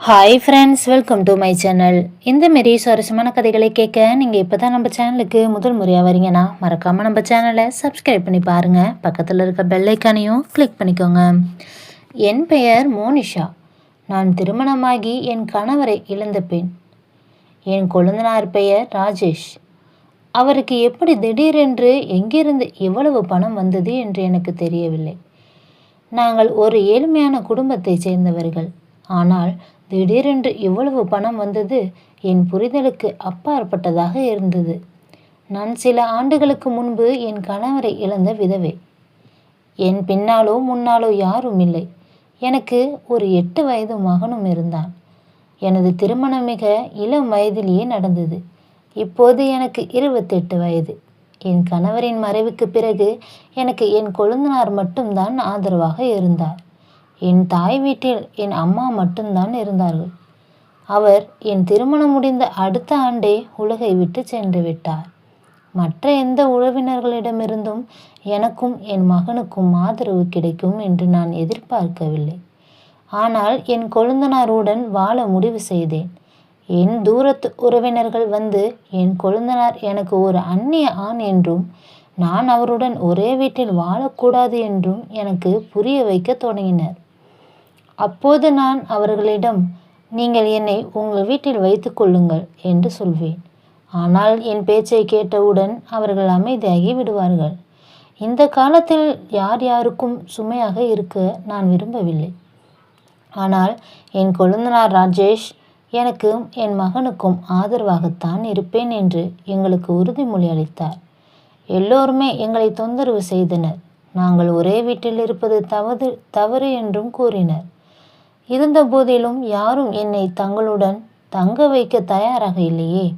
Hi friends welcome to my channel இந்த மாரி சுவாரஸ்யமான கதைகளை கேட்க நீங்கள் இப்போ தான் நம்ம சேனலுக்கு முதல் முறையாக வரீங்கன்னா மறக்காமல் நம்ம சேனலை சப்ஸ்கிரைப் பண்ணி பாருங்கள் பக்கத்தில் இருக்க பெல்லைக்கானையும் கிளிக் பண்ணிக்கோங்க. என் பெயர் மோனிஷா. நான் திருமணமாகி என் கணவரை இழந்த பெண். என் கொழுந்தனார் பெயர் ராஜேஷ். அவருக்கு எப்படி திடீரென்று எங்கிருந்து இவ்வளவு பணம் வந்தது என்று எனக்கு தெரியவில்லை. நாங்கள் ஒரு ஏழ்மையான குடும்பத்தைச் சேர்ந்தவர்கள். ஆனால் திடீரென்று இவ்வளவு பணம் வந்தது என் புரிதலுக்கு அப்பாற்பட்டதாக இருந்தது. நான் சில ஆண்டுகளுக்கு முன்பு என் கணவரை இழந்த விதவை. என் பின்னாலோ முன்னாலோ யாரும் இல்லை. எனக்கு ஒரு எட்டு வயது மகனும் இருந்தான். எனது திருமணம் மிக இளம் வயதிலேயே நடந்தது. இப்போது எனக்கு இருபத்தெட்டு வயது. என் கணவரின் மறைவுக்கு பிறகு எனக்கு என் கொழுந்தனார் மட்டும்தான் ஆதரவாக இருந்தார். என் தாய் வீட்டில் என் அம்மா மட்டும்தான் இருந்தார்கள். அவர் என் திருமணம் முடிந்த அடுத்த ஆண்டே உலகை விட்டு சென்று விட்டார். மற்ற எந்த உறவினர்களிடமிருந்தும் எனக்கும் என் மகனுக்கும் ஆதரவு கிடைக்கும் என்று நான் எதிர்பார்க்கவில்லை. ஆனால் என் கொழுந்தனாருடன் வாழ முடிவு செய்தேன். என் தூரத்து உறவினர்கள் வந்து என் கொழுந்தனார் எனக்கு ஒரு அந்நிய ஆண் என்றும் நான் அவருடன் ஒரே வீட்டில் வாழக்கூடாது என்றும் எனக்கு புரிய வைக்க தொடங்கினர். அப்போது நான் அவர்களிடம் நீங்கள் என்னை உங்கள் வீட்டில் வைத்து கொள்ளுங்கள் என்று சொல்வேன். ஆனால் என் பேச்சை கேட்டவுடன் அவர்கள் அமைதியாகி விடுவார்கள். இந்த காலத்தில் யார் யாருக்கும் சுமையாக இருக்க நான் விரும்பவில்லை. ஆனால் என் கொழுந்தனார் ராஜேஷ் எனக்கும் என் மகனுக்கும் ஆதரவாகத்தான் இருப்பேன் என்று எங்களுக்கு உறுதிமொழி அளித்தார். எல்லோருமே எங்களை தொந்தரவு செய்தனர். நாங்கள் ஒரே வீட்டில் இருப்பது தவறு தவறு என்றும் கூறினர். இருந்த போதிலும் யாரும் என்னை தங்களுடன் தங்க வைக்க தயாராக இல்லையே.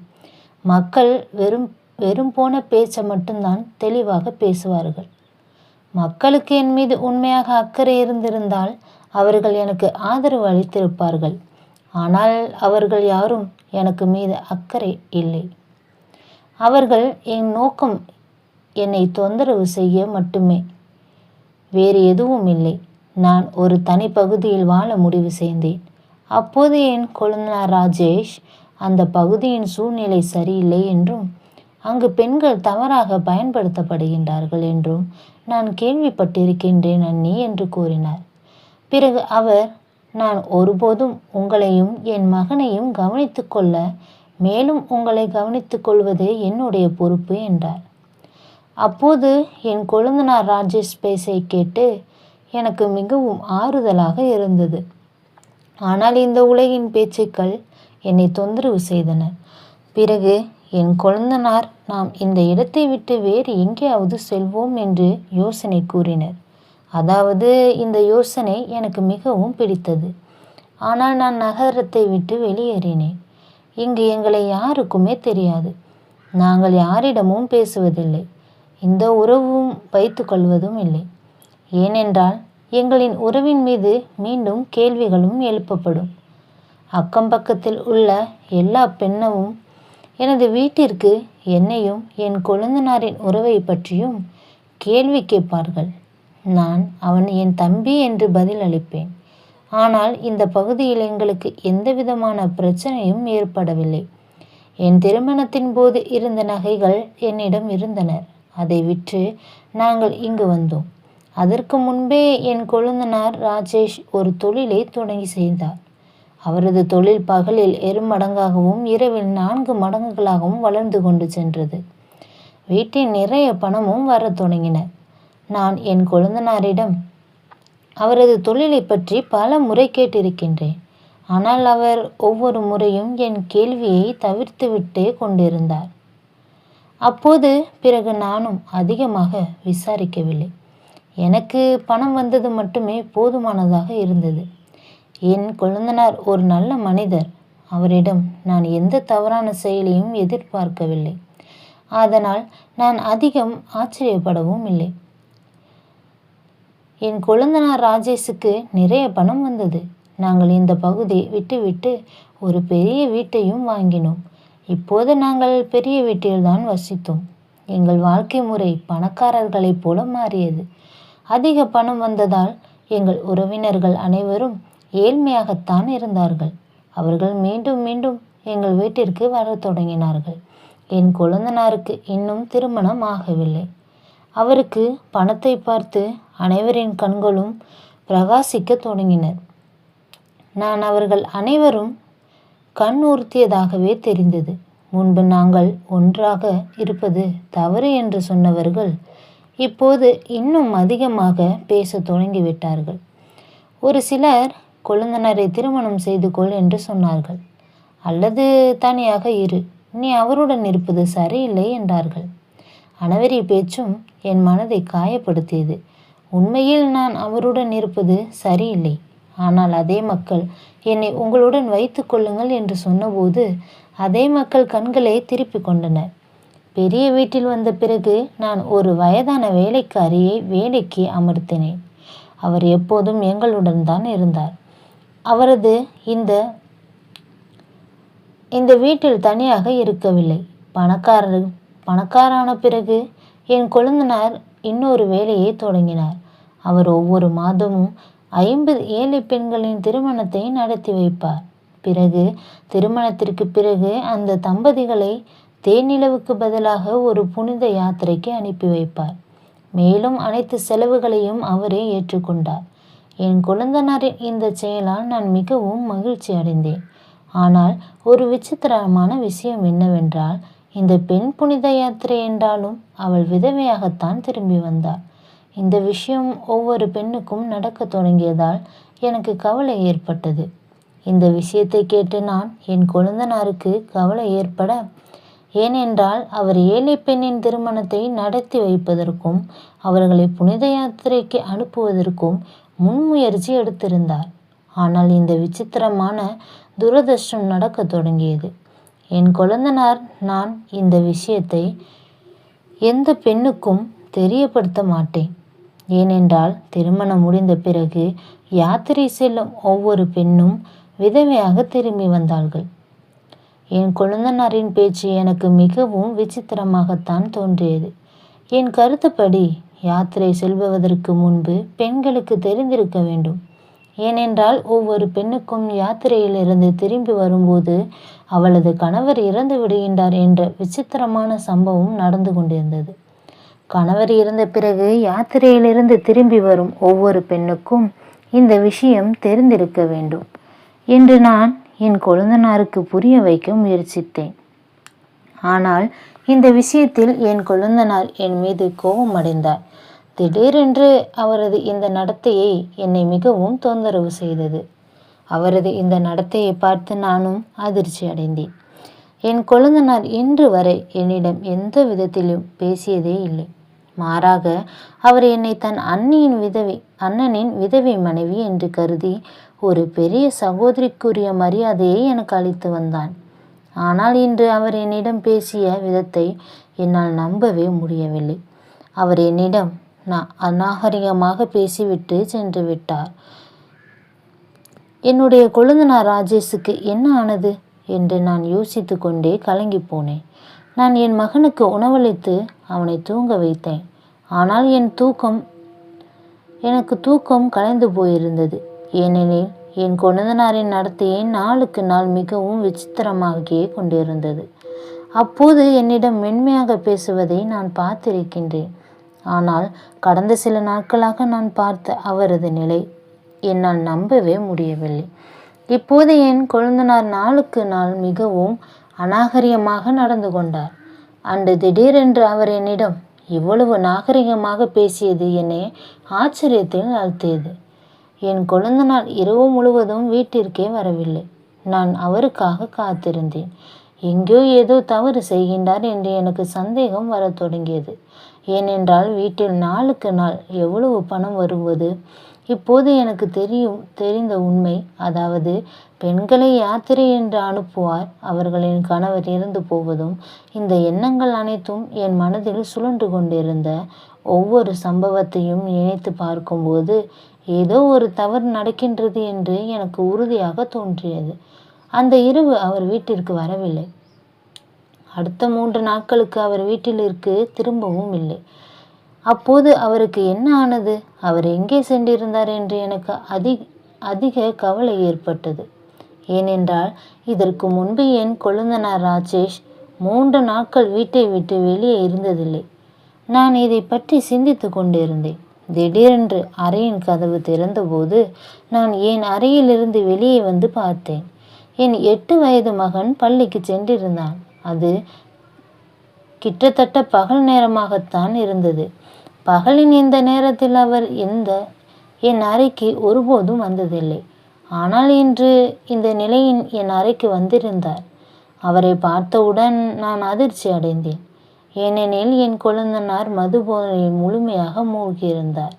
மக்கள் வெறும் வெறும் போன பேச்சை மட்டும்தான் தெளிவாக பேசுவார்கள். மக்களுக்கு என் மீது உண்மையாக அக்கறை இருந்திருந்தால் அவர்கள் எனக்கு ஆதரவு அளித்திருப்பார்கள். ஆனால் அவர்கள் யாரும் எனக்கு மீது அக்கறை இல்லை. அவர்கள் என் நோக்கம் என்னை தொந்தரவு செய்ய மட்டுமே. வேறு எதுவும் இல்லை. நான் ஒரு தனிப்பகுதியில் வாழ முடிவு செய்தேன். அப்போது என் கொழுந்தனார் ராஜேஷ் அந்த பகுதியின் சூழ்நிலை சரியில்லை என்றும் அங்கு பெண்கள் தவறாக பயன்படுத்தப்படுகின்றார்கள் என்றும் நான் கேள்விப்பட்டிருக்கின்றேன் அண்ணி என்று கூறினார். பிறகு அவர் நான் ஒருபோதும் உங்களையும் என் மகனையும் கவனித்து கொள்ள மேலும் உங்களை கவனித்துக்கொள்வது என்னுடைய பொறுப்பு என்றார் அப்போது என் கொழுந்தனார் ராஜேஷ் பேசை கேட்டு எனக்கு மிகவும் ஆறுதலாக இருந்தது. ஆனால் இந்த உலகின் பேச்சுக்கள் என்னை தொந்தரவு செய்தன. பிறகு என் கொழுந்தனார் நாம் இந்த இடத்தை விட்டு வேறு எங்கேயாவது செல்வோம் என்று யோசனை கூறினர். அதாவது இந்த யோசனை எனக்கு மிகவும் பிடித்தது. ஆனால் நான் நகரத்தை விட்டு வெளியேறினேன். இங்கு எங்களை யாருக்குமே தெரியாது. நாங்கள் யாரிடமும் பேசுவதில்லை. இந்த உறவும் வைத்துக்கொள்வதும் இல்லை. ஏனென்றால் எங்களின் உறவின் மீது மீண்டும் கேள்விகளும் எழுப்பப்படும். அக்கம் பக்கத்தில் உள்ள எல்லா பெண்ணவும் எனது வீட்டிற்கு என்னையும் என் கொழுந்தனாரின் உறவை பற்றியும் கேள்வி கேட்பார்கள். நான் அவன் என் தம்பி என்று பதில் அளிப்பேன். ஆனால் இந்த பகுதியில் எங்களுக்கு எந்த விதமான பிரச்சனையும் ஏற்படவில்லை. என் திருமணத்தின் போது இருந்த நகைகள் என்னிடம் இருந்தனர். அதை விற்று நாங்கள் இங்கு வந்தோம். அதற்கு முன்பே என் கொழுந்தனார் ராஜேஷ் ஒரு தொழிலை தொடங்கி செய்தார். அவரது தொழில் பகலில் மடங்காகவும் இரவில் நான்கு மடங்குகளாகவும் வளர்ந்து கொண்டு சென்றது. வீட்டில் நிறைய பணமும் வரத் தொடங்கின. நான் என் கொழுந்தனாரிடம் அவரது தொழிலை பற்றி பல முறை கேட்டிருக்கின்றேன். ஆனால் அவர் ஒவ்வொரு முறையும் என் கேள்வியை தவிர்த்துவிட்டே கொண்டிருந்தார். அப்போது பிறகு நானும் அதிகமாக விசாரிக்கவில்லை. எனக்கு பணம் வந்தது மட்டுமே போதுமானதாக இருந்தது. என் கொழுந்தனார் ஒரு நல்ல மனிதர். அவரிடம் நான் எந்த தவறான செயலையும் எதிர்பார்க்கவில்லை. அதனால் நான் அதிகம் ஆச்சரியப்படவும் இல்லை. என் கொழுந்தனார் ராஜேஷுக்கு நிறைய பணம் வந்தது. நாங்கள் இந்த பகுதி விட்டுவிட்டு ஒரு பெரிய வீட்டையும் வாங்கினோம். இப்போது நாங்கள் பெரிய வீட்டில்தான் வசித்தோம். எங்கள் வாழ்க்கை முறை பணக்காரர்களைப் போல மாறியது. அதிக பணம் வந்ததால் எங்கள் உறவினர்கள் அனைவரும் ஏழ்மையாகத்தான் இருந்தார்கள். அவர்கள் மீண்டும் மீண்டும் எங்கள் வீட்டிற்கு வரத் தொடங்கினார்கள். என் கொழுந்தனாருக்கு இன்னும் திருமணம் ஆகவில்லை. அவருக்கு பணத்தை பார்த்து அனைவரின் கண்களும் பிரகாசிக்க தொடங்கினர். நான் அவர்கள் அனைவரும் கண் உறுத்தியதாகவே தெரிந்தது. முன்பு நாங்கள் ஒன்றாக இருப்பது தவறு என்று சொன்னவர்கள் இப்போது இன்னும் அதிகமாக பேசத் தொடங்கிவிட்டார்கள். ஒரு சிலர் கொழுந்தனரை திருமணம் செய்து கொள் என்று சொன்னார்கள். அல்லது தனியாக இரு நீ அவருடன் இருப்பது சரியில்லை என்றார்கள். அனவரி பேச்சும் என் மனதை காயப்படுத்தியது. உண்மையில் நான் அவருடன் இருப்பது சரியில்லை. ஆனால் அதே மக்கள் என்னை உங்களுடன் வைத்து கொள்ளுங்கள் என்று சொன்னபோது அதே மக்கள் கண்களை திருப்பி கொண்டனர். பெரிய வீட்டில் வந்த பிறகு நான் ஒரு வயதான வேலைக்காரியை வேலைக்கு அமர்த்தினேன். அவர் எப்போதும் எங்களுடன் தான் இருந்தார். அவரது இந்த இந்த வீட்டில் தனியாக இருக்கவில்லை. பணக்காரர் பணக்காரான பிறகு என் கொழுந்தனார் இன்னொரு வேலையை தொடங்கினார். அவர் ஒவ்வொரு மாதமும் ஐம்பது ஏழை பெண்களின் திருமணத்தை நடத்தி வைப்பார். பிறகு திருமணத்திற்கு பிறகு அந்த தம்பதிகளை தேனிலவுக்கு பதிலாக ஒரு புனித யாத்திரைக்கு அனுப்பி வைப்பார். மேலும் அனைத்து செலவுகளையும் அவரே ஏற்றுக்கொண்டார். என் குழந்தனரின் இந்த செயலால் நான் மிகவும் மகிழ்ச்சி அடைந்தேன் ஆனால் ஒரு விசித்திரமான விஷயம் என்னவென்றால் இந்த பெண் புனித யாத்திரை என்றாலும் அவள் விதவையாகத்தான் திரும்பி வந்தாள். இந்த விஷயம் ஒவ்வொரு பெண்ணுக்கும் நடக்கத் தொடங்கியதால் எனக்கு கவலை ஏற்பட்டது. இந்த விஷயத்தை கேட்டு நான் என் கொழுந்தனாருக்கு கவலை ஏற்பட ஏனென்றால் அவர் ஏழை பெண்ணின் திருமணத்தை நடத்தி வைப்பதற்கும் அவர்களை புனித யாத்திரைக்கு அனுப்புவதற்கும் முன்முயற்சி எடுத்திருந்தார். ஆனால் இந்த விசித்திரமான துரதிருஷ்டம் நடக்கத் தொடங்கியது. என் கொழுந்தனார் நான் இந்த விஷயத்தை எந்த பெண்ணுக்கும் தெரியப்படுத்த மாட்டேன். ஏனென்றால் திருமணம் முடிந்த பிறகு யாத்திரை செல்லும் ஒவ்வொரு பெண்ணும் விதவையாக திரும்பி வந்தார்கள். என் கொழுந்தனாரின் பேச்சு எனக்கு மிகவும் விசித்திரமாகத்தான் தோன்றியது. என் கருத்துப்படி யாத்திரை செல்பவதற்கு முன்பு பெண்களுக்கு தெரிந்திருக்க வேண்டும். ஏனென்றால் ஒவ்வொரு பெண்ணுக்கும் யாத்திரையிலிருந்து திரும்பி வரும்போது அவளது கணவர் இறந்து விடுகின்றார் என்ற விசித்திரமான சம்பவம் நடந்து கொண்டிருந்தது. கணவர் இறந்த பிறகு யாத்திரையிலிருந்து திரும்பி வரும் ஒவ்வொரு பெண்ணுக்கும் இந்த விஷயம் தெரிந்திருக்க வேண்டும் என்று நான் என் கொழுந்தனாருக்கு புரிய வைக்க முயற்சித்தேன். ஆனால் இந்த விஷயத்தில் என் கொழுந்தனார் என் மீது கோபம் அடைந்தார். திடீரென்று அவரது இந்த நடத்தையை என்னை மிகவும் தொந்தரவு செய்தது. அவரது இந்த நடத்தையை பார்த்து நானும் அதிர்ச்சி அடைந்தேன். என் கொழுந்தனார் இன்று வரை என்னிடம் எந்த விதத்திலும் பேசியதே இல்லை. மாறாக அவர் என்னை தன் அண்ணியின் விதவை அண்ணனின் விதவை மனைவி என்று கருதி ஒரு பெரிய சகோதரிக்குரிய மரியாதையை எனக்கு அளித்து வந்தான். ஆனால் இன்று அவர் என்னிடம் பேசிய விதத்தை என்னால் நம்பவே முடியவில்லை. அவர் என்னிடம் நான் அநாகரிகமாக பேசிவிட்டு சென்று விட்டார். என்னுடைய கொழுந்தனார் ராஜேஷுக்கு என்ன ஆனது? என்று நான் யோசித்து கொண்டே கலங்கி போனேன். நான் என் மகனுக்கு உணவளித்து அவனை தூங்க வைத்தேன். ஆனால் என் தூக்கம் எனக்கு தூக்கம் கலைந்து போயிருந்தது. ஏனெனில் என் கொழுந்தனாரின் நடத்தையை நாளுக்கு நாள் மிகவும் விசித்திரமாகியே கொண்டிருந்தது. அப்போது என்னிடம் மென்மையாக பேசுவதை நான் பார்த்திருக்கின்றேன். ஆனால் கடந்த சில நாட்களாக நான் பார்த்த அவரது நிலை என்னால் நம்பவே முடியவில்லை. இப்போது என் கொழுந்தனார் நாளுக்கு நாள் மிகவும் அநாகரிகமாக நடந்து கொண்டார். அன்று திடீரென்று அவர் என்னிடம் இவ்வளவு நாகரிகமாக பேசியது என்னை ஆச்சரியத்தில் ஆழ்த்தியது. என் கொழுந்தனால் இரவு முழுவதும் வீட்டிற்கே வரவில்லை. நான் அவருக்காக காத்திருந்தேன். எங்கேயோ ஏதோ தவறு செய்கின்றார் என்று எனக்கு சந்தேகம் வரத் தொடங்கியது. ஏனென்றால் வீட்டில் நாளுக்கு நாள் எவ்வளவு பணம் வருவது இப்போது எனக்கு தெரியும் தெரிந்த உண்மை. அதாவது பெண்களை யாத்திரை என்று அனுப்புவார் அவர்களின் கணவர் இறந்து போவதும் இந்த எண்ணங்கள் அனைத்தும் என் மனதில் சுழன்று கொண்டிருந்த ஒவ்வொரு சம்பவத்தையும் நினைத்து பார்க்கும்போது ஏதோ ஒரு தவறு நடக்கின்றது என்று எனக்கு உறுதியாக தோன்றியது. அந்த இரவு அவர் வீட்டிற்கு வரவில்லை. அடுத்த மூன்று நாட்களுக்கு அவர் வீட்டிலிருக்கு திரும்பவும் இல்லை. அப்போது அவருக்கு என்ன ஆனது? அவர் எங்கே சென்றிருந்தார் என்று எனக்கு அதி அதிக கவலை ஏற்பட்டது. ஏனென்றால் இதற்கு முன்பு என் கொழுந்தனார் ராஜேஷ் மூன்று நாட்கள் வீட்டை விட்டு வெளியே இருந்ததில்லை. நான் இதை பற்றி சிந்தித்து கொண்டிருந்தேன். திடீரென்று அறையின் கதவு திறந்தபோது நான் என் அறையிலிருந்து வெளியே வந்து பார்த்தேன். என் எட்டு வயது மகன் பள்ளிக்கு சென்றிருந்தான். அது கிட்டத்தட்ட பகல் நேரமாகத்தான் இருந்தது. பகலின் இந்த நேரத்தில் அவர் எந்த என் அறைக்கு ஒருபோதும் வந்ததில்லை. ஆனால் இன்று இந்த நிலையின் என் அறைக்கு வந்திருந்தார். அவரை பார்த்தவுடன் நான் அதிர்ச்சி அடைந்தேன். ஏனெனில் என் குழந்தனார் மதுபோதையில் முழுமையாக மூழ்கியிருந்தார்.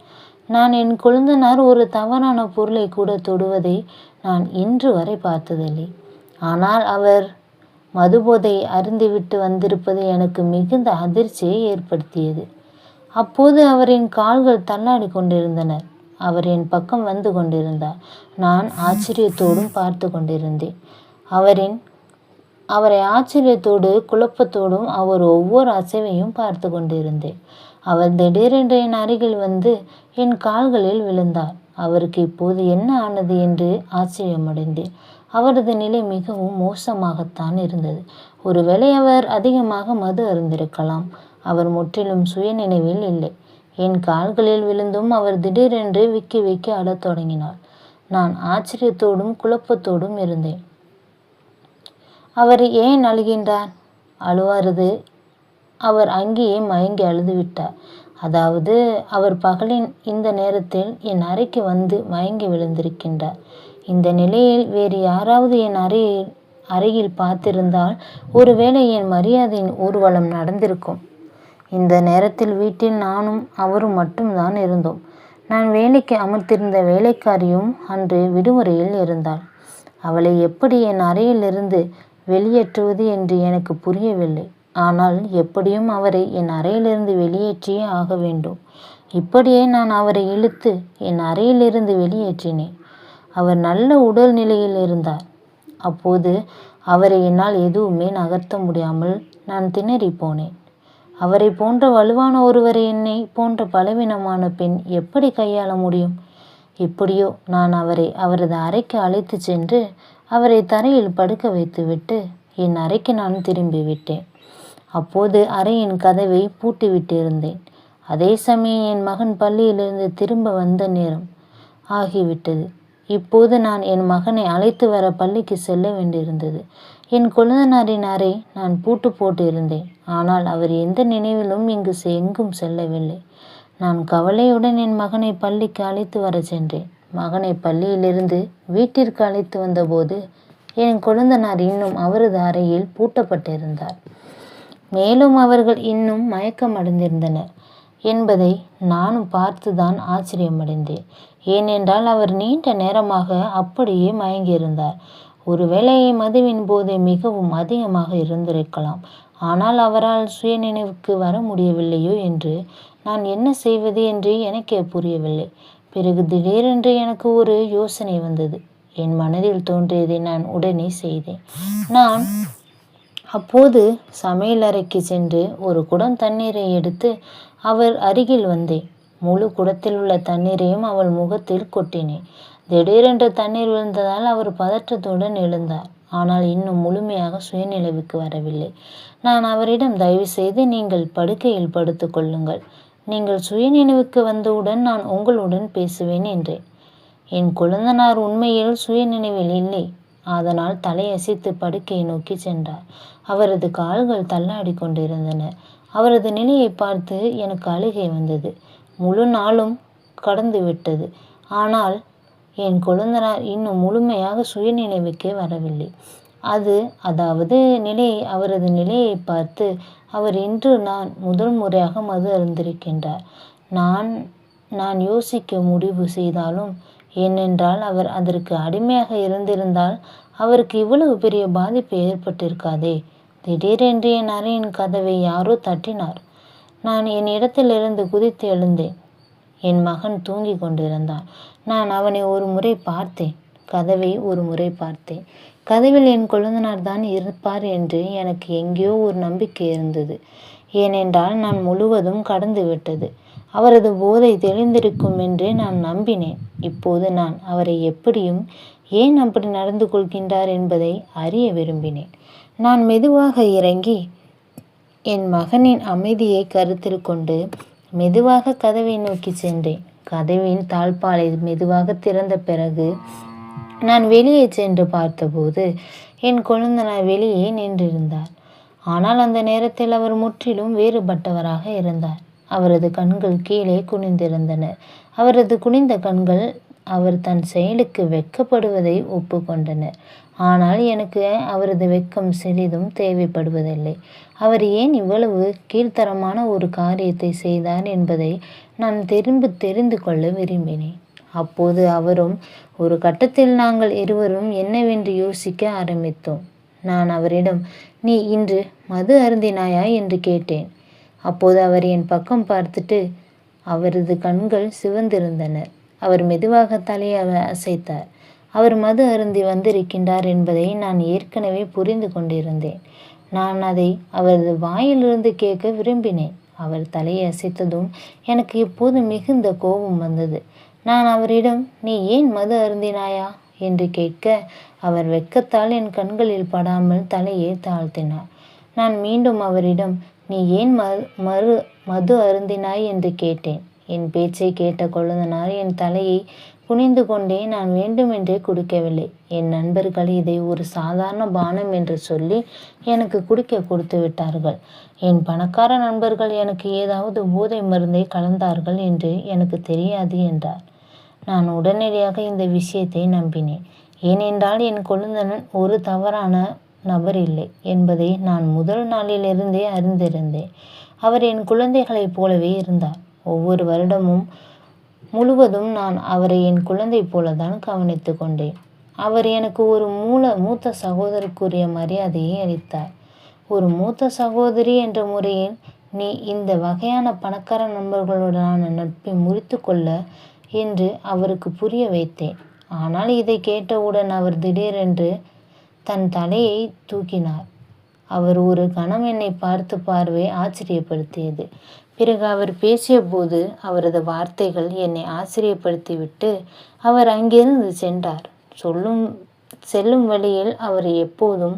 நான் என் கொழுந்தனார் ஒரு தவறான பொருளை கூட தொடுவதை நான் இன்று வரை பார்த்ததில்லை. ஆனால் அவர் மதுபோதை அருந்திவிட்டு வந்திருப்பது எனக்கு மிகுந்த அதிர்ச்சியை ஏற்படுத்தியது. அப்போது அவரின் கால்கள் தள்ளாடி கொண்டிருந்தனர் அவர் என் பக்கம் வந்து கொண்டிருந்தார். நான் ஆச்சரியத்தோடும் பார்த்து கொண்டிருந்தேன். அவரின் அவரை ஆச்சரியத்தோடு குழப்பத்தோடும் அவர் ஒவ்வொரு அசைவையும் பார்த்து கொண்டிருந்தேன். அவர் திடீரென்று என் அருகில் வந்து என் கால்களில் விழுந்தார். அவருக்கு இப்போது என்ன ஆனது என்று ஆச்சரியமடைந்தேன். அவரது நிலை மிகவும் மோசமாகத்தான் இருந்தது. ஒருவேளை அவர் அதிகமாக மது அருந்திருக்கலாம். அவர் முற்றிலும் சுயநினைவில் இல்லை. என் கால்களில் விழுந்தும் அவர் திடீரென்று விக்கி விக்கி அழத் தொடங்கினார். நான் ஆச்சரியத்தோடும் குழப்பத்தோடும் இருந்தேன். அவர் ஏன் அழுகின்றார்? அழுவாரது. அவர் அங்கேயே மயங்கி அழுது விட்டார் அதாவது அவர் பகலின் இந்த நேரத்தில் என் அறைக்கு வந்து மயங்கி விழுந்திருக்கின்றார். இந்த நிலையில் வேறு யாராவது என் அறையில் அருகில் பார்த்திருந்தால் ஒருவேளை என் மரியாதையின் ஊர்வலம் நடந்திருக்கும். இந்த நேரத்தில் வீட்டில் நானும் அவரும் மட்டும்தான் இருந்தோம். நான் வேலைக்கு அமர்த்திருந்த வேலைக்காரியும் அன்று விடுமுறையில் இருந்தாள். அவளை எப்படி என் அறையிலிருந்து வெளியேற்றுவது என்று எனக்கு புரியவில்லை. ஆனால் எப்படியும் அவரை என் அறையிலிருந்து வெளியேற்றியே ஆக வேண்டும். இப்படியே நான் அவரை இழுத்து என் அறையிலிருந்து வெளியேற்றினேன். அவர் நல்ல உடல் நிலையில் இருந்தார். அப்போது அவரை என்னால் எதுவுமே நகர்த்த முடியாமல் நான் திணறி போனேன். அவரை போன்ற வலுவான ஒருவரை என்னை போன்ற பலவீனமான பெண் எப்படி கையாள முடியும்? எப்படியோ நான் அவரை அவரது அறைக்கு அழைத்து சென்று அவரை தரையில் படுக்க வைத்துவிட்டு என் அறைக்கு நான் திரும்பி விட்டேன் அப்போது அறையின் கதவை பூட்டிவிட்டிருந்தேன். அதே சமயம் என் மகன் பள்ளியிலிருந்து திரும்ப வந்த நேரம் ஆகிவிட்டது. இப்போது நான் என் மகனை அழைத்து வர பள்ளிக்கு செல்ல வேண்டியிருந்தது. என் கொழுந்தனாரின் அறை நான் பூட்டு போட்டு இருந்தேன் ஆனால் அவர் எந்த நினைவிலும் இங்கு எங்கும் செல்லவில்லை. நான் கவலையுடன் என் மகனை பள்ளிக்கு அழைத்து வர சென்றேன். மகனை பள்ளியிலிருந்து வீட்டிற்கு அழைத்து வந்தபோது என் கொழுந்தனார் இன்னும் அவரது அறையில் பூட்டப்பட்டிருந்தார். மேலும் அவர்கள் இன்னும் மயக்கம் அடைந்திருந்தனர் என்பதை நானும் பார்த்துதான் ஆச்சரியமடைந்தேன். ஏனென்றால் அவர் நீண்ட நேரமாக அப்படியே மயங்கியிருந்தார். ஒருவேளை மதுவின் போது மிகவும் அதிகமாக இருந்திருக்கலாம். ஆனால் அவரால் சுயநினைவுக்கு வர முடியவில்லையோ என்று நான் என்ன செய்வது என்று எனக்கே புரியவில்லை. பிறகு திடீரென்று எனக்கு ஒரு யோசனை வந்தது. என் மனதில் தோன்றியதை நான் உடனே செய்தேன். நான் அப்போது சமையலறைக்கு சென்று ஒரு குடம் தண்ணீரை எடுத்து அவர் அருகில் வந்தேன். முழு குடத்தில் உள்ள தண்ணீரையும் அவள் முகத்தில் கொட்டினேன் திடீரென்று தண்ணீர் விழுந்ததால் அவர் பதற்றத்துடன் எழுந்தார். ஆனால் இன்னும் முழுமையாக சுயநிலைவுக்கு வரவில்லை. நான் அவரிடம் தயவு செய்து நீங்கள் படுக்கையில் படுத்து கொள்ளுங்கள். நீங்கள் சுயநினைவுக்கு வந்தவுடன் நான் உங்களுடன் பேசுவேன் என்றேன். என் குழந்தனார் உண்மையில் சுயநினைவில் இல்லை. அதனால் தலையசைத்து படுக்கையை நோக்கி சென்றார். அவரது கால்கள் தள்ளாடி கொண்டிருந்தன. அவரது நிலையை பார்த்து எனக்கு அழுகை வந்தது. முழு நாளும் கடந்து விட்டது. ஆனால் என் கொழுந்தனார் இன்னும் முழுமையாக சுயநினைவுக்கே வரவில்லை. அது அதாவது நிலை அவரது நிலையை பார்த்து அவர் இன்று நான் முதல் முறையாக மது அருந்திருக்கின்றார். நான் நான் யோசிக்க முடிவு செய்தாலும் ஏனென்றால் அவர் அதற்கு அடிமையாக இருந்திருந்தால் அவருக்கு இவ்வளவு பெரிய பாதிப்பு ஏற்பட்டிருக்காதே. திடீரென்று என் அறையின் கதவை யாரோ தட்டினார். நான் என் இடத்திலிருந்து குதித்து எழுந்தேன். என் மகன் தூங்கி கொண்டிருந்தான் நான் அவனை ஒரு முறை பார்த்தேன். கதவை ஒரு முறை பார்த்தேன். கதவில் என் கொழுந்தனார் தான் இருப்பார் என்று எனக்கு எங்கேயோ ஒரு நம்பிக்கை இருந்தது. ஏனென்றால் நான் முழுவதும் கடந்து விட்டது. அவரது போதை தெளிந்திருக்கும் என்று நான் நம்பினேன். இப்போது நான் அவரை எப்படியும் ஏன் அப்படி நடந்து கொள்கின்றார் என்பதை அறிய விரும்பினேன். நான் மெதுவாக இறங்கி என் மகனின் அமைதியை கருத்தில் கொண்டு மெதுவாக கதவை நோக்கி சென்றேன். கதவின் தாழ்பாலை மெதுவாக திறந்த பிறகு நான் வெளியே சென்று பார்த்தபோது என் கொழுந்தனார் வெளியே நின்றிருந்தார். ஆனால் அந்த நேரத்தில் அவர் முற்றிலும் வேறுபட்டவராக இருந்தார். அவரது கண்கள் கீழே குனிந்திருந்தன. அவரது குனிந்த கண்கள் அவர் தன் செயலுக்கு வெட்கப்படுவதை ஒப்புக்கொண்டனர் ஆனால் எனக்கு அவரது வெட்கம் சிறிதும் தேவைப்படுவதில்லை. அவர் ஏன் இவ்வளவு கீழ்த்தரமான ஒரு காரியத்தை செய்தார் என்பதை நான் திரும்ப தெரிந்து கொள்ள விரும்பினேன். அப்போது அவரும் ஒரு கட்டத்தில் நாங்கள் இருவரும் என்னவென்று யோசிக்க ஆரம்பித்தோம். நான் அவரிடம் நீ இன்று மது அருந்தினாயா? என்று கேட்டேன். அப்போது அவர் என் பக்கம் பார்த்துட்டு அவரது கண்கள் சிவந்திருந்தனர் அவர் மெதுவாக தலையை அசைத்தார். அவர் மது அருந்தி வந்திருக்கின்றார் என்பதை நான் ஏற்கனவே புரிந்து கொண்டிருந்தேன். நான் அதை அவரது வாயிலிருந்து கேட்க விரும்பினேன். அவர் தலையை அசைத்ததும் எனக்கு இப்போது மிகுந்த கோபம் வந்தது. நான் அவரிடம் நீ ஏன் மது அருந்தினாயா? என்று கேட்க அவர் வெட்கத்தால் என் கண்களில் படாமல் தலையை தாழ்த்தினார். நான் மீண்டும் அவரிடம் நீ ஏன் ம மறு மது அருந்தினாய்? என்று கேட்டேன். என் பேச்சை கேட்ட கொழுந்தனார் என் தலையை குனிந்து கொண்டே நான் வேண்டுமென்றே குடிக்கவில்லை. என் நண்பர்கள் இதை ஒரு சாதாரண பானம் என்று சொல்லி எனக்கு குடிக்க கொடுத்து விட்டார்கள். என் பணக்கார நண்பர்கள் எனக்கு ஏதாவது போதை மருந்தை கலந்தார்கள் என்று எனக்கு தெரியாது என்றார். நான் உடனடியாக இந்த விஷயத்தை நம்பினேன். ஏனென்றால் என் கொழுந்தனன் ஒரு தவறான நபர் இல்லை என்பதை நான் முதல் நாளிலிருந்தே அறிந்திருந்தேன். அவர் என் குழந்தைகளைப் போலவே இருந்தார். ஒவ்வொரு வருடமும் முழுவதும் நான் அவரை என் குழந்தை போலதான் கவனித்து கொண்டேன். அவர் எனக்கு ஒரு மூல மூத்த சகோதரிக்குரிய மரியாதையை அளித்தார். ஒரு மூத்த சகோதரி என்ற முறையில் நீ இந்த வகையான பணக்கார நண்பர்களுடனான நட்பை முறித்து கொள்ள என்று அவருக்கு புரிய வைத்தேன். ஆனால் இதை கேட்டவுடன் அவர் திடீரென்று தன் தலையை தூக்கினார். அவர் ஒரு கணம் என்னை பார்த்து பார்வை ஆச்சரியப்படுத்தியது. பிறகு அவர் பேசியபோது அவரது வார்த்தைகள் என்னை ஆச்சரியப்படுத்திவிட்டு அவர் அங்கிருந்து சென்றார். சொல்லும் செல்லும் வழியில் அவர் எப்போதும்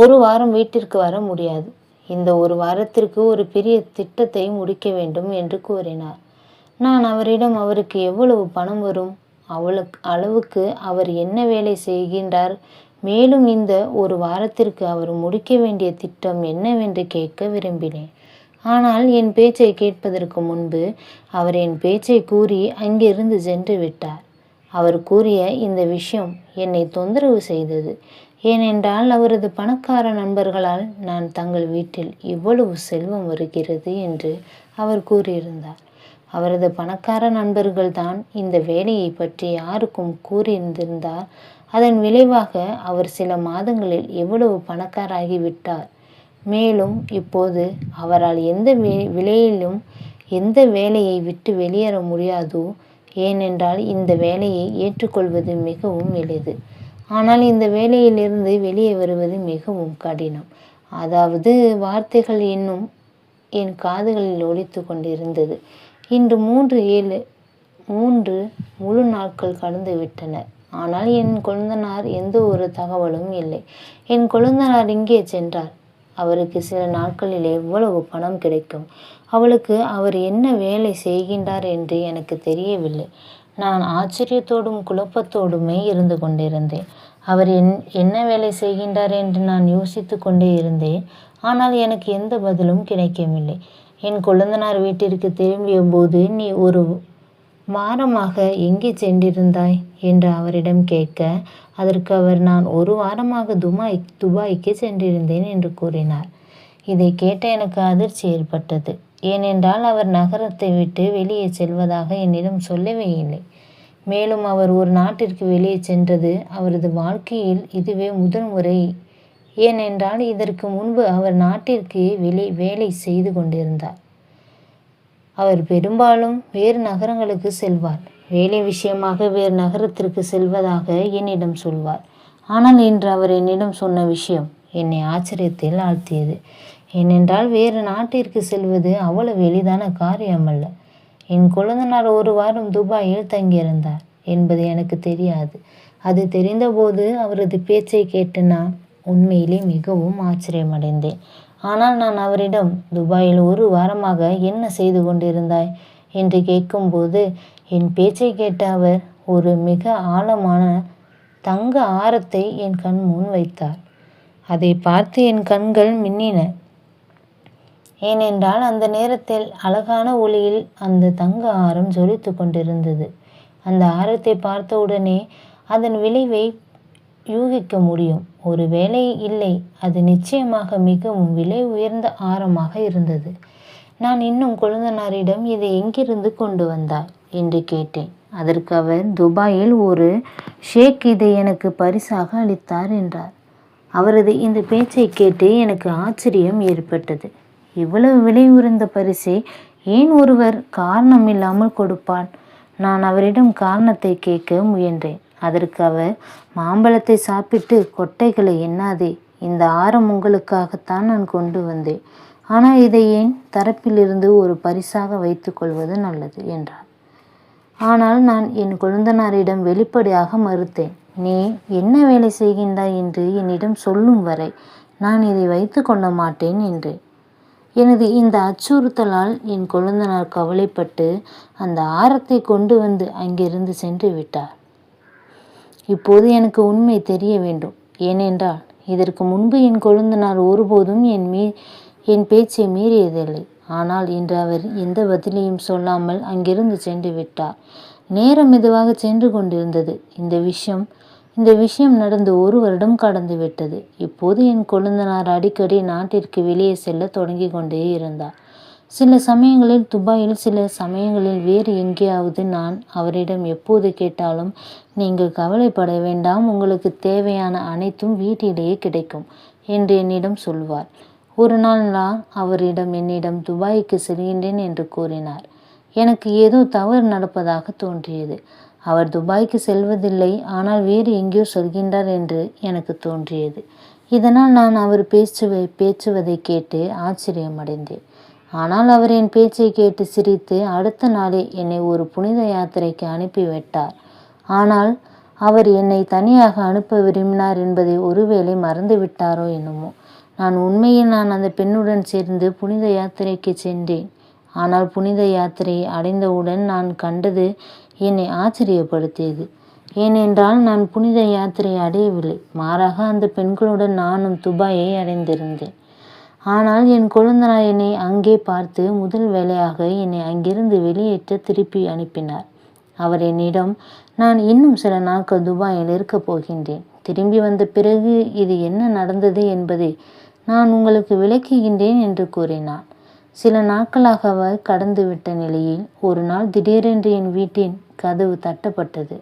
ஒரு வாரம் வீட்டிற்கு வர முடியாது. இந்த ஒரு வாரத்திற்கு ஒரு பெரிய திட்டத்தை முடிக்க வேண்டும் என்று கூறினார். நான் அவரிடம் அவருக்கு எவ்வளவு பணம் வரும்? அவளுக்கு அளவுக்கு அவர் என்ன வேலை செய்கின்றார்? மேலும் இந்த ஒரு வாரத்திற்கு அவர் முடிக்க வேண்டிய திட்டம் என்னவென்று கேட்க விரும்பினேன். ஆனால் என் பேச்சை கேட்பதற்கு முன்பு அவர் என் பேச்சை கூறி அங்கிருந்து சென்று விட்டார். அவர் கூறிய இந்த விஷயம் என்னை தொந்தரவு செய்தது. ஏனென்றால் அவரது பணக்கார நண்பர்களால் நான் தங்கள் வீட்டில் இவ்வளவு செல்வம் வருகிறது என்று அவர் கூறியிருந்தார். அவரது பணக்கார நண்பர்கள் தான் இந்த வேலையை பற்றி யாருக்கும் கூறியிருந்திருந்தார். அதன் விளைவாக அவர் சில மாதங்களில் எவ்வளவு பணக்காராகி விட்டார். மேலும் இப்போது அவரால் எந்த விலையிலும் எந்த வேலையை விட்டு வெளியேற முடியாதோ ஏனென்றால் இந்த வேலையை ஏற்றுக்கொள்வது மிகவும் எளிது. ஆனால் இந்த வேலையிலிருந்து வெளியே வருவது மிகவும் கடினம். அதாவது வார்த்தைகள் இன்னும் என் காதுகளில் ஒலித்து கொண்டிருந்தது. இன்று மூன்று ஏழு மூன்று முழு நாட்கள் கடந்து விட்டன. ஆனால் என் கொழுந்தனார் எந்த ஒரு தகவலும் இல்லை. என் கொழுந்தனார் இங்கே சென்றார். அவருக்கு சில நாட்களில் எவ்வளவு பணம் கிடைக்கும். அவளுக்கு அவர் என்ன வேலை செய்கின்றார் என்று எனக்கு தெரியவில்லை. நான் ஆச்சரியத்தோடும் குழப்பத்தோடுமே இருந்து கொண்டிருந்தேன். அவர் என் என்ன வேலை செய்கின்றார் என்று நான் யோசித்து கொண்டே இருந்தேன். ஆனால் எனக்கு எந்த பதிலும் கிடைக்கவில்லை. என் குழந்தனார் வீட்டிற்கு திரும்பிய போது நீ ஒரு வாரமாக எங்கே சென்றிருந்தாய்? என்று அவரிடம் கேட்க அதற்கு அவர் நான் ஒரு வாரமாக துபாய் துபாய்க்கு சென்றிருந்தேன் என்று கூறினார். இதை கேட்ட எனக்கு அதிர்ச்சி ஏற்பட்டது. ஏனென்றால் அவர் நகரத்தை விட்டு வெளியே செல்வதாக என்னிடம் சொல்லவே இல்லை. மேலும் அவர் ஒரு நாட்டிற்கு வெளியே சென்றது அவரது வாழ்க்கையில் இதுவே முதல் முறை. ஏனென்றால் இதற்கு முன்பு அவர் நாட்டிற்கு வெளி வேலை செய்து கொண்டிருந்தார். அவர் பெரும்பாலும் வேறு நகரங்களுக்கு செல்வார். வேலை விஷயமாக வேறு நகரத்திற்கு செல்வதாக என்னிடம் சொல்வார். ஆனால் இன்று அவர் என்னிடம் சொன்ன விஷயம் என்னை ஆச்சரியத்தில் ஆழ்த்தியது. ஏனென்றால் வேறு நாட்டிற்கு செல்வது அவ்வளவு எளிதான காரியமல்ல. என் குழந்தனார் ஒரு வாரம் துபாயில் தங்கியிருந்தார் என்பது எனக்கு தெரியாது. அது தெரிந்தபோது அவரது பேச்சை கேட்டு நான் உண்மையிலே மிகவும் ஆச்சரியமடைந்தேன். ஆனால் நான் அவரிடம் துபாயில் ஒரு வாரமாக என்ன செய்து கொண்டிருந்தாய்? என்று கேட்கும்போது என் பேச்சை கேட்ட அவர் ஒரு மிக ஆழமான தங்க ஆரத்தை என் கண் முன் வைத்தார். அதை பார்த்து என் கண்கள் மின்னின. ஏனென்றால் அந்த நேரத்தில் அழகான ஒளியில் அந்த தங்க ஆரம் ஜொலித்து கொண்டிருந்தது. அந்த ஆரத்தை பார்த்தவுடனே அதன் விளைவை யூகிக்க முடியும். ஒரு வேலை இல்லை. அது நிச்சயமாக மிகவும் விலை உயர்ந்த ஆரமாக இருந்தது. நான் இன்னும் கொழுந்தனாரிடம் இதை எங்கிருந்து கொண்டு வந்தாய்? என்று கேட்டேன். அதற்கு அவர் துபாயில் ஒரு ஷேக் இதை எனக்கு பரிசாக அளித்தார் என்றார். அவரது இந்த பேச்சை கேட்டு எனக்கு ஆச்சரியம் ஏற்பட்டது. இவ்வளவு விலை உயர்ந்த பரிசை ஏன் ஒருவர் காரணம் இல்லாமல் கொடுப்பான்? நான் அவரிடம் காரணத்தை கேட்க முயன்றேன். அதற்கு அவர் மாம்பழத்தை சாப்பிட்டு கொட்டைகளை எண்ணாதே இந்த ஆரம் உங்களுக்காகத்தான் நான் கொண்டு வந்தேன். ஆனால் இதை ஏன் தரப்பிலிருந்து ஒரு பரிசாக வைத்துக்கொள்வது நல்லது என்றார். ஆனால் நான் என் குழந்தனாரிடம் வெளிப்படையாக மறுத்தேன். நீ என்ன வேலை செய்கின்றாய் என்று என்னிடம் சொல்லும் வரை நான் இதை வைத்து கொள்ள மாட்டேன் என்றேன். எனது இந்த அச்சுறுத்தலால் என் கொழுந்தனார் கவலைப்பட்டு அந்த ஆரத்தை கொண்டு வந்து அங்கிருந்து சென்று விட்டார். இப்போது எனக்கு உண்மை தெரிய வேண்டும். ஏனென்றால் இதற்கு முன்பு என் கொழுந்தனார் ஒருபோதும் என் மீ என் பேச்சை மீறியதில்லை. ஆனால் இன்று அவர் எந்த பதிலையும் சொல்லாமல் அங்கிருந்து சென்று விட்டார். நேரம் மெதுவாக சென்று கொண்டிருந்தது. இந்த விஷயம் இந்த விஷயம் நடந்து ஒரு வருடம் கடந்து விட்டது. இப்போது என் கொழுந்தனார் அடிக்கடி நாட்டிற்கு வெளியே செல்ல தொடங்கி கொண்டே இருந்தார். சில சமயங்களில் துபாயில் சில சமயங்களில் வேறு எங்கேயாவது நான் அவரிடம் எப்போது கேட்டாலும் நீங்கள் கவலைப்பட வேண்டாம். உங்களுக்கு தேவையான அனைத்தும் வீட்டிலேயே கிடைக்கும் என்று என்னிடம் சொல்வார். ஒரு நாள் நான் அவரிடம் என்னிடம் துபாய்க்கு செல்கின்றேன் என்று கூறினார். எனக்கு ஏதோ தவறு நடப்பதாக தோன்றியது. அவர் துபாய்க்கு செல்வதில்லை ஆனால் வேறு எங்கேயோ சொல்கின்றார் என்று எனக்கு தோன்றியது. இதனால் நான் அவர் பேச்சுவை பேச்சுவதை கேட்டு ஆச்சரியமடைந்தேன். ஆனால் அவர் என் பேச்சை கேட்டு சிரித்து அடுத்த நாளே என்னை ஒரு புனித யாத்திரைக்கு அனுப்பிவிட்டார் ஆனால் அவர் என்னை தனியாக அனுப்ப விரும்பினார் என்பதை ஒருவேளை மறந்து விட்டாரோ என்னமோ. நான் உண்மையில் நான் அந்த பெண்ணுடன் சேர்ந்து புனித யாத்திரைக்கு சென்றேன். ஆனால் புனித யாத்திரையை அடைந்தவுடன் நான் கண்டது என்னை ஆச்சரியப்படுத்தியது. ஏனென்றால் நான் புனித யாத்திரை அடையவில்லை. மாறாக அந்த பெண்களுடன் நானும் துபாயை அடைந்திருந்தேன். ஆனால் என் கொழுந்தனார் என்னை அங்கே பார்த்து முதல் வேலையாக என்னை அங்கிருந்து வெளியேற்ற திருப்பி அனுப்பினார். அவர் என்னிடம் நான் இன்னும் சில நாட்கள் துபாயில் இருக்கப் போகின்றேன். திரும்பி வந்த பிறகு இது என்ன நடந்தது என்பதை நான் உங்களுக்கு விளக்குகின்றேன் என்று கூறினான் சில நாட்களாக அவர் கடந்துவிட்ட நிலையில் ஒரு நாள் திடீரென்று என் வீட்டின் கதவு தட்டப்பட்டது.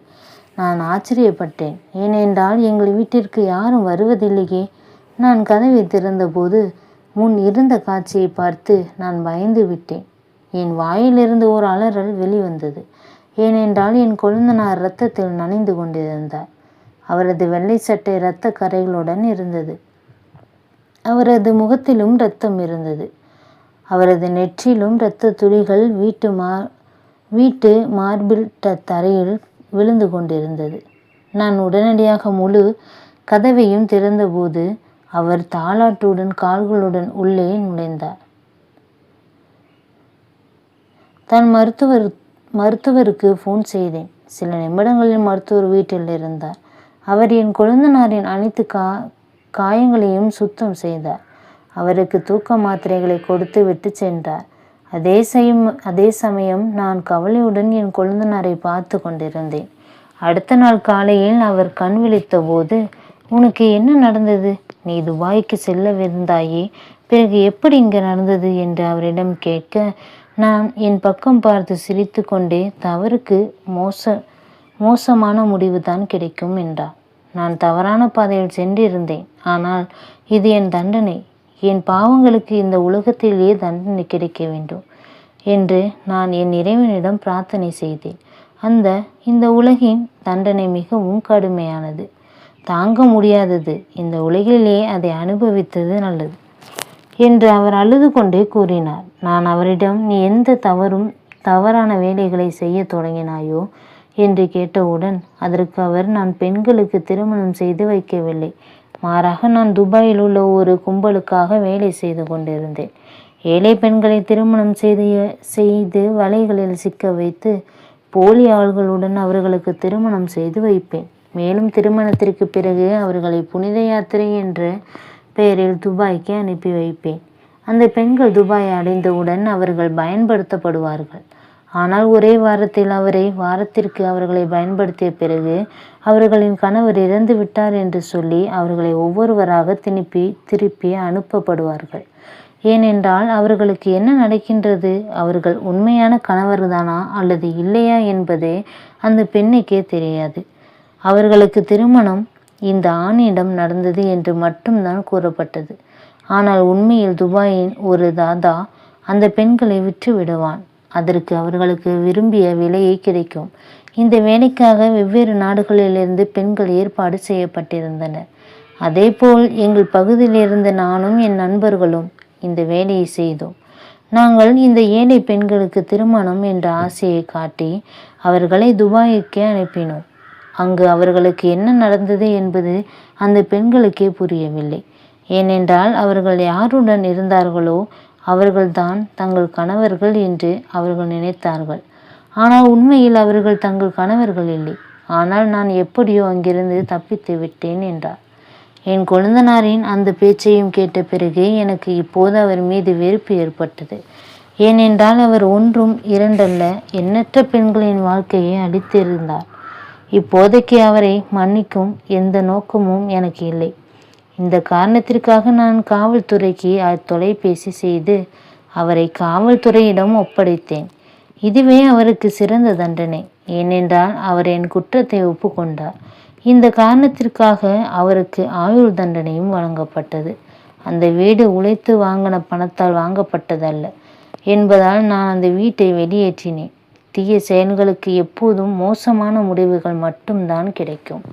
நான் ஆச்சரியப்பட்டேன். ஏனென்றால் எங்கள் வீட்டிற்கு யாரும் வருவதில்லையே. நான் கதவை திறந்தபோது முன் இருந்த காட்சியை பார்த்து நான் பயந்து விட்டேன். என் வாயிலிருந்து ஒரு அலறல் வெளிவந்தது. ஏனென்றால் என் கொழுந்தனார் இரத்தத்தில் நனைந்து கொண்டிருந்தார். அவரது வெள்ளை சட்டை இரத்த கரைகளுடன் இருந்தது. அவரது முகத்திலும் இரத்தம் இருந்தது. அவரது நெற்றிலும் இரத்த துளிகள் வீட்டு மா வீட்டு மார்பிள் தரையில் விழுந்து கொண்டிருந்தது. நான் உடனடியாக முழு கதவையும் திறந்தபோது அவர் தாளாட்டுடன் கால்களுடன் உள்ளே நுழைந்தார். தான் மருத்துவர் மருத்துவருக்கு ஃபோன் செய்தேன். சில நிமிடங்களில் மருத்துவர் வீட்டில் இருந்தார். அவர் என் குழந்தனாரின் அனைத்து கா காயங்களையும் சுத்தம் செய்தார். அவருக்கு தூக்க மாத்திரைகளை கொடுத்து விட்டு சென்றார். அதே சமயம் அதே சமயம் நான் கவலையுடன் என் கொழுந்தனாரை பார்த்து கொண்டிருந்தேன். அடுத்த நாள் காலையில் அவர் கண் விழித்த போது உனக்கு என்ன நடந்தது? நீ துபாய்க்கு செல்லவிருந்தாயே பிறகு எப்படி இங்கே நடந்தது? என்று அவரிடம் கேட்க நான் என் பக்கம் பார்த்து சிரித்து கொண்டே தவறுக்கு மோச மோசமான முடிவு தான் கிடைக்கும் என்றார். நான் தவறான பாதையில் சென்றிருந்தேன். ஆனால் இது என் தண்டனை. என் பாவங்களுக்கு இந்த உலகத்திலேயே தண்டனை கிடைக்க வேண்டும் என்று நான் என் இறைவனிடம் பிரார்த்தனை செய்தேன். அந்த இந்த உலகின் தண்டனை மிகவும் கடுமையானது. தாங்க முடியாதது. இந்த உலகிலேயே அதை அனுபவித்தது நல்லது என்று அவர் அழுது கொண்டே கூறினார். நான் அவரிடம் நீ எந்த தவறும் தவறான வேலைகளை செய்ய தொடங்கினாயோ என்று கேட்டவுடன் அதற்கு அவர் நான் பெண்களுக்கு திருமணம் செய்து வைக்கவில்லை. மாறாக நான் துபாயில் உள்ள ஒரு கும்பலுக்காக வேலை செய்து கொண்டிருந்தேன். ஏழை பெண்களை திருமணம் செய்து செய்து வலைகளில் சிக்க வைத்து போலி ஆள்களுடன் அவர்களுக்கு திருமணம் செய்து வைப்பேன். மேலும் திருமணத்திற்கு பிறகு அவர்களை புனித யாத்திரை என்ற பெயரில் துபாய்க்கு அனுப்பி வைப்பேன். அந்த பெண்கள் துபாயை அடைந்தவுடன் அவர்கள் பயன்படுத்தப்படுவார்கள். ஆனால் ஒரே வாரத்தில் அவரை வாரத்திற்கு அவர்களை பயன்படுத்திய பிறகு அவர்களின் கணவர் இறந்து விட்டார் என்று சொல்லி அவர்களை ஒவ்வொருவராக திருப்பி திருப்பி அனுப்பப்படுவார்கள். ஏனென்றால் அவர்களுக்கு என்ன நடக்கின்றது? அவர்கள் உண்மையான கணவர்தானா அல்லது இல்லையா என்பதே அந்த பெண்ணுக்கே தெரியாது. அவர்களுக்கு திருமணம் இந்த ஆணிடம் நடந்தது என்று மட்டும்தான் கூறப்பட்டது. ஆனால் உண்மையில் துபாயின் ஒரு தாதா அந்த பெண்களை விற்று விடுவான் அதற்கு அவர்களுக்கு விரும்பிய விலையை கிடைக்கும். இந்த வேலைக்காக வெவ்வேறு நாடுகளிலிருந்து பெண்கள் ஏற்பாடு செய்யப்பட்டிருந்தனர் அதேபோல் எங்கள் பகுதியிலிருந்து நானும் என் நண்பர்களும் இந்த வேலையை செய்தோம். நாங்கள் இந்த ஏழை பெண்களுக்கு திருமணம் என்ற ஆசையை காட்டி அவர்களை துபாய்க்கு அனுப்பினோம். அங்கு அவர்களுக்கு என்ன நடந்தது என்பது அந்த பெண்களுக்கே புரியவில்லை. ஏனென்றால் அவர்கள் யாருடன் இருந்தார்களோ அவர்கள்தான் தங்கள் கணவர்கள் என்று அவர்கள் நினைத்தார்கள். ஆனால் உண்மையில் அவர்கள் தங்கள் கணவர்கள் இல்லை. ஆனால் நான் எப்படியோ அங்கிருந்து தப்பித்து விட்டேன் என்றார். என் கொழுந்தனாரின் அந்த பேச்சையும் கேட்ட பிறகு எனக்கு இப்போது அவர் மீது வெறுப்பு ஏற்பட்டது. ஏனென்றால் அவர் ஒன்றும் இரண்டல்ல எண்ணற்ற பெண்களின் வாழ்க்கையை அளித்திருந்தார் இப்போதைக்கு அவரை மன்னிக்கும் எந்த நோக்கமும் எனக்கு இல்லை. இந்த காரணத்திற்காக நான் காவல்துறைக்கு தொலைபேசி செய்து அவரை காவல்துறையிடம் ஒப்படைத்தேன். இதுவே அவருக்கு சிறந்த தண்டனை. ஏனென்றால் அவர் என் குற்றத்தை ஒப்புக்கொண்டார். இந்த காரணத்திற்காக அவருக்கு ஆயுள் தண்டனையும் வழங்கப்பட்டது. அந்த வீடு உழைத்து வாங்கின பணத்தால் வாங்கப்பட்டதல்ல என்பதால் நான் அந்த வீட்டை வெளியேற்றினேன். தீய செயல்களுக்கு எப்போதும் மோசமான முடிவுகள் மட்டும்தான் கிடைக்கும்.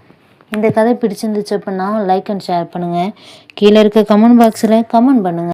இந்த கதை பிடிச்சிருந்துச்சு அப்படின்னா லைக் அண்ட் ஷேர் பண்ணுங்கள் கீழே இருக்க கமெண்ட் பாக்ஸில் கமெண்ட் பண்ணுங்கள்